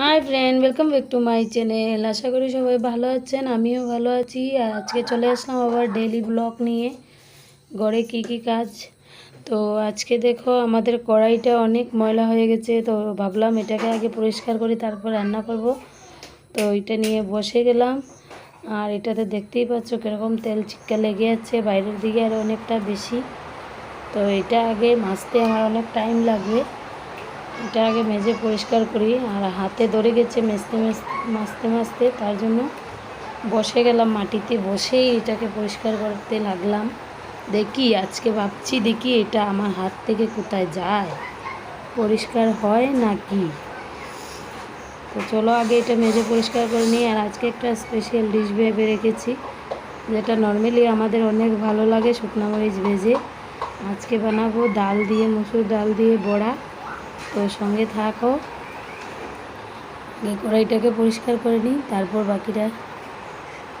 Hi friend welcome back to my channel আশা করি সবাই ভালো আছেন, আমিও ভালো আছি। আর আজকে চলে আসলাম আবার ডেলি ব্লগ নিয়ে। ঘরে কি কি কাজ? তো আজকে দেখো, আমাদের কড়াইটা অনেক ময়লা হয়ে গেছে, তো ভাবলাম এটাকে আগে পরিষ্কার করি তারপর রান্না করব। তো এটা নিয়ে বসে গেলাম। আর এটাতে দেখতেই পাচ্ছ কীরকম তেল চিক্কা লেগে আছে, বাইরের দিকে আরও অনেকটা বেশি। তো এটা আগে মাজতে আমার অনেক টাইম লাগবে। এটা আগে মেজে পরিষ্কার করি, আর হাতে ধরে গেছে মেজতে মাছতে মাছতে তার জন্য বসে গেলাম মাটিতে, বসেই এটাকে পরিষ্কার করতে লাগলাম। দেখি, আজকে ভাবছি দেখি এটা আমার হাত থেকে কোথায় যায়, পরিষ্কার হয় নাকি? তো চলো আগে এটা মেজে পরিষ্কার করে নিই, আর আজকে একটা স্পেশাল ডিশ ভেবে রেখেছি, যেটা নর্মালি আমাদের অনেক ভালো লাগে শুকনো মরিচ ভেজে। আজকে বানাবো ডাল দিয়ে, মুসুর ডাল দিয়ে বড়া। তো সঙ্গে থাকো। আগে কড়াইটাকে পরিষ্কার করে নিই তারপর বাকিটা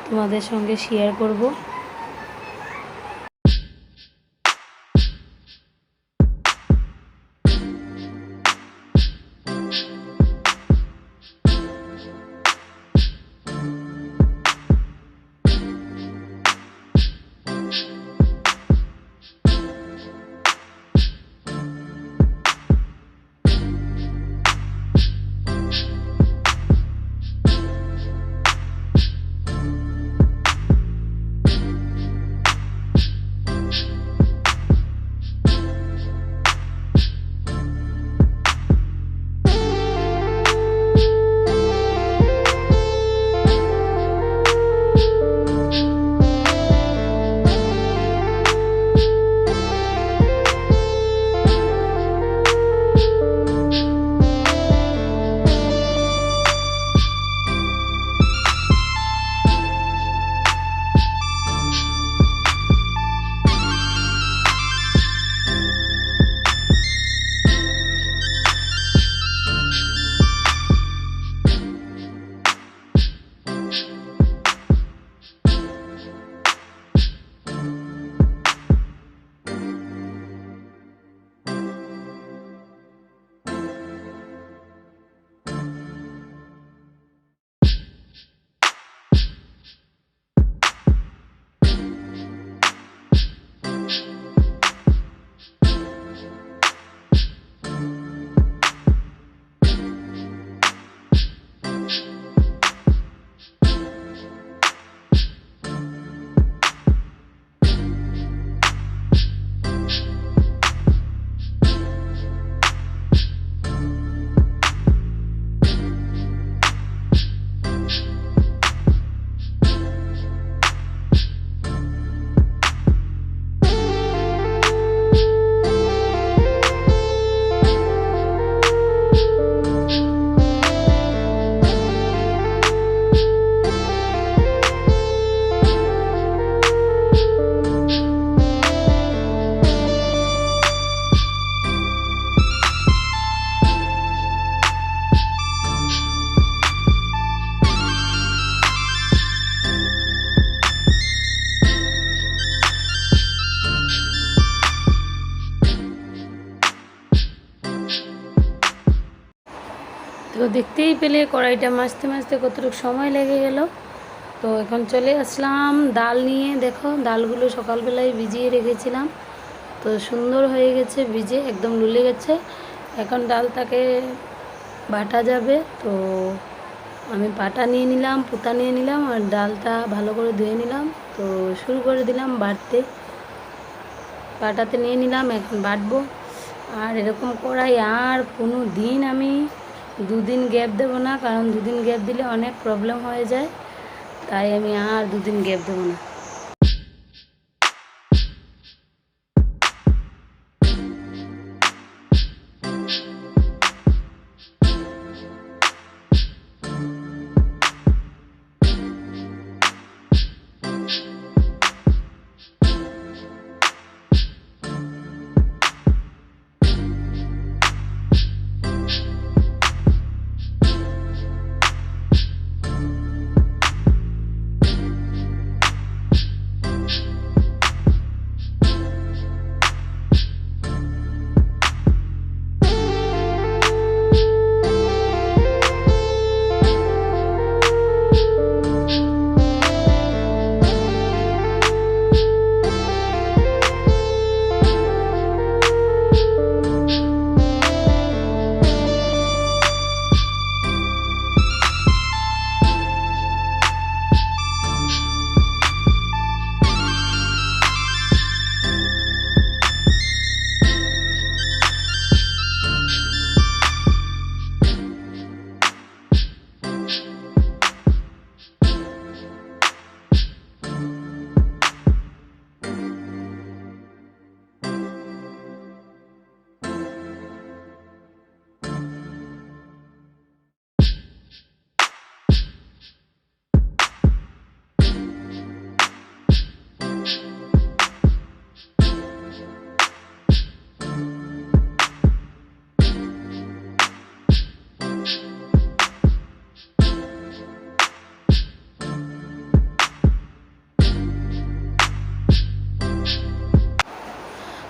তোমাদের সঙ্গে শেয়ার করব। পেলে কড়াইটা মাজতে মাজতে কতটুকু সময় লেগে গেল। তো এখন চলে আসলাম ডাল নিয়ে। দেখো, ডালগুলো সকালবেলায় ভিজিয়ে রেখেছিলাম। তো সুন্দর হয়ে গেছে, ভিজে একদম লুলে গেছে। এখন ডালটাকে বাটা যাবে। তো আমি পাটা নিয়ে নিলাম, পুতা নিয়ে নিলাম আর ডালটা ভালো করে ধুয়ে নিলাম। তো শুরু করে দিলাম বাটতে। পাটাতে নিয়ে নিলাম, এখন বাটবো। আর এরকম কড়াই আর কোনো দিন আমি দুদিন গ্যাপ দেব না, কারণ দুদিন গ্যাপ দিলে অনেক প্রবলেম হয়ে যায়। তাই আমি আর দুদিন গ্যাপ দেবো না।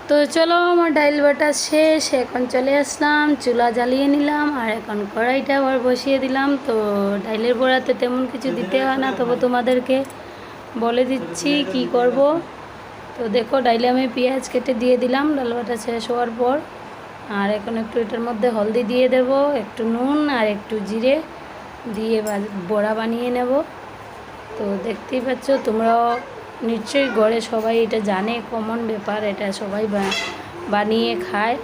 তো চলো আমার ডাইল বাটা শেষ, এখন চলে আসলাম, চুলা জ্বালিয়ে নিলাম, আর এখন কড়াইটা আবার বসিয়ে দিলাম। তো ডাইলের বড়াতে তেমন কিছু দিতে হয় না, তবে তোমাদেরকে বলে দিচ্ছি কি করব। তো দেখো, ডাইলে আমি পেঁয়াজ কেটে দিয়ে দিলাম, ডাল বাটা শেষ হওয়ার পর। আর এখন একটু এটার মধ্যে হলদি দিয়ে দেব, একটু নুন আর একটু জিরে দিয়ে বড়া বানিয়ে নেব। তো দেখতেই পাচ্ছ, তোমরাও নিশ্চয়ই গড়ে, সবাই এটা জানে কমন ব্যাপার, এটা সবাই বানিয়ে খায়।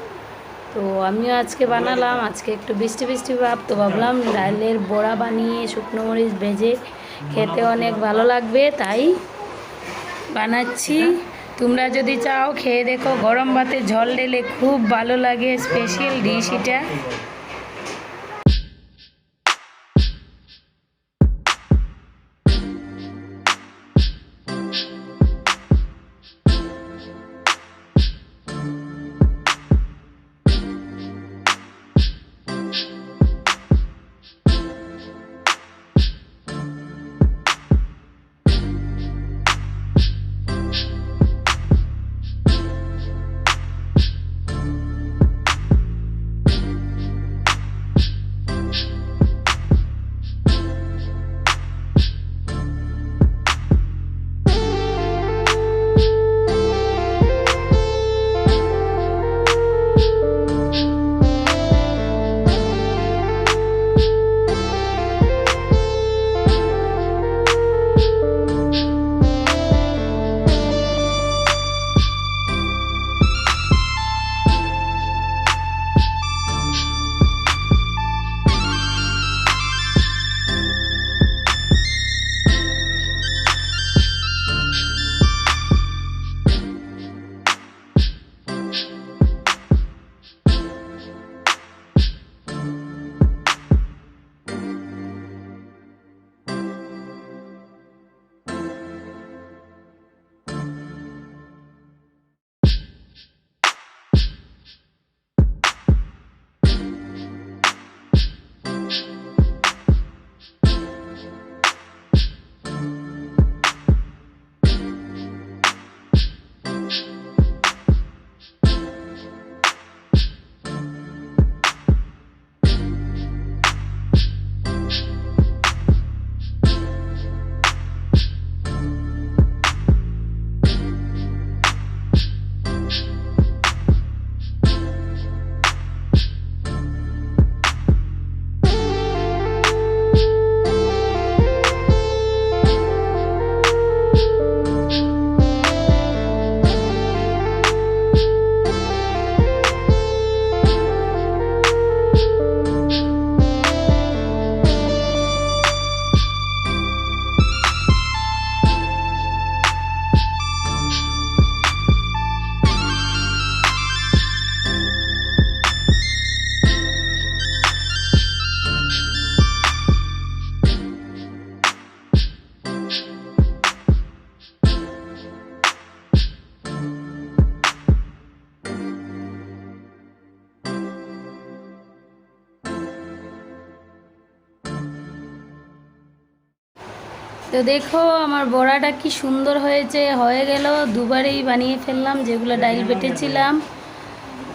তো আমিও আজকে বানালাম, আজকে একটু বৃষ্টি বৃষ্টি ভাব, তো ভাবলাম ডালের বড়া বানিয়ে, শুকনো মরিচ ভেজে খেতে অনেক ভালো লাগবে, তাই বানাচ্ছি। তোমরা যদি চাও, খেয়ে দেখো, গরম ভাতে ঝল ঢেলে খুব ভালো লাগে স্পেশাল ডিশ এটা। দেখো, আমার বড়াটা কি সুন্দর হয়েছে। হয়ে গেল, দুবারেই বানিয়ে ফেললাম, যেগুলো ডাইল বেটেছিলাম।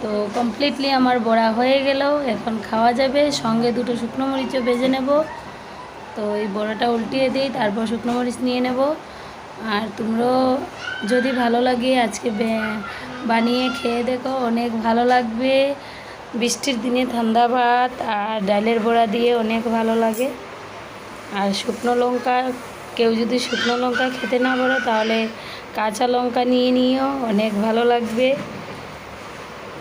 তো কমপ্লিটলি আমার বড়া হয়ে গেল, এখন খাওয়া যাবে। সঙ্গে দুটো শুকনো মরিচও ভেজে নেব। তো এই বড়াটা উল্টিয়ে দিই, তারপর শুকনো মরিচ নিয়ে নেব। আর তোমরাও যদি ভালো লাগে আজকে বানিয়ে খেয়ে দেখো, অনেক ভালো লাগবে। বৃষ্টির দিনে ঠান্ডা ভাত আর ডালের বড়া দিয়ে অনেক ভালো লাগে। আর শুকনো লঙ্কা কেউ যদি শুকনো লঙ্কা খেতে না পারো, তাহলে কাঁচা লঙ্কা নিয়ে নিও, অনেক ভালো লাগবে।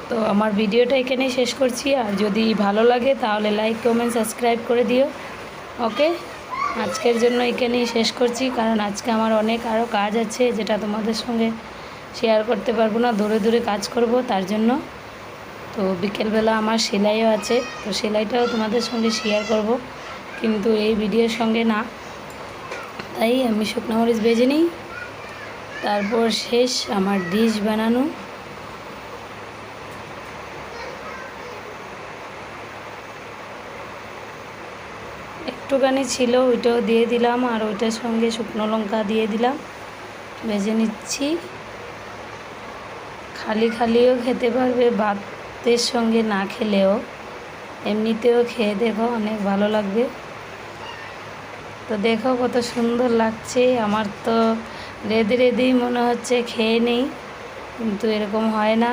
তো আমার ভিডিওটা এখানেই শেষ করছি, আর যদি ভালো লাগে তাহলে লাইক কমেন্ট সাবস্ক্রাইব করে দিও। ওকে? আজকের জন্য এখানেই শেষ করছি, কারণ আজকে আমার অনেক আরও কাজ আছে যেটা তোমাদের সঙ্গে শেয়ার করতে পারব না, দূরে দূরে কাজ করব তার জন্য। তো বিকেলবেলা আমার সেলাইও আছে, তো সেলাইটাও তোমাদের সঙ্গে শেয়ার করব, কিন্তু এই ভিডিওর সঙ্গে না। তাই আমি শুকনো মরিচ বেজে নিই। তারপর শেষ আমার ডিশ বানানো। একটুখানি ছিল, ওইটাও দিয়ে দিলাম আর ওইটার সঙ্গে শুকনো লঙ্কা দিয়ে দিলাম। ভেজে নিচ্ছি। খালি খালিও খেতে পারবে, ভাতের সঙ্গে না খেলেও। এমনিতেও খেয়ে দেখো, অনেক ভালো লাগবে। তো দেখো কত সুন্দর লাগছে। আমার তো রেদে রেদেই মনে হচ্ছে খেয়ে নেই, কিন্তু এরকম হয় না।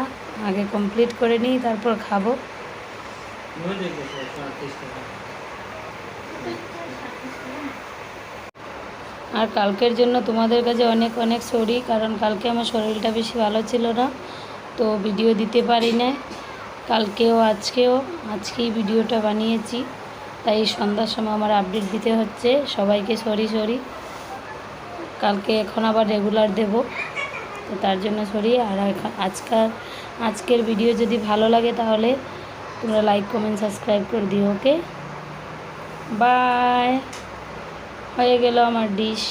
আগে কমপ্লিট করে নিই, তারপর খাব। আর কালকের জন্য তোমাদের কাছে অনেক অনেক সরি কারণ কালকে আমার শরীরটা বেশি ভালো ছিল না, তো ভিডিও দিতে পারি না কালকেও, আজকেও, আজকেই ভিডিওটা বানিয়েছি। তাই সন্ধ্যার সময় আমার আপডেট দিতে হচ্ছে। সবাইকে সরি সরি কালকে এখন আবার রেগুলার দেব। তো তার জন্য সরি আর এখন- আজকাল আজকের ভিডিও যদি ভালো লাগে তাহলে তোমরা লাইক কমেন্ট সাবস্ক্রাইব করে দিও ওকে বাই হয়ে গেল আমার ডিশ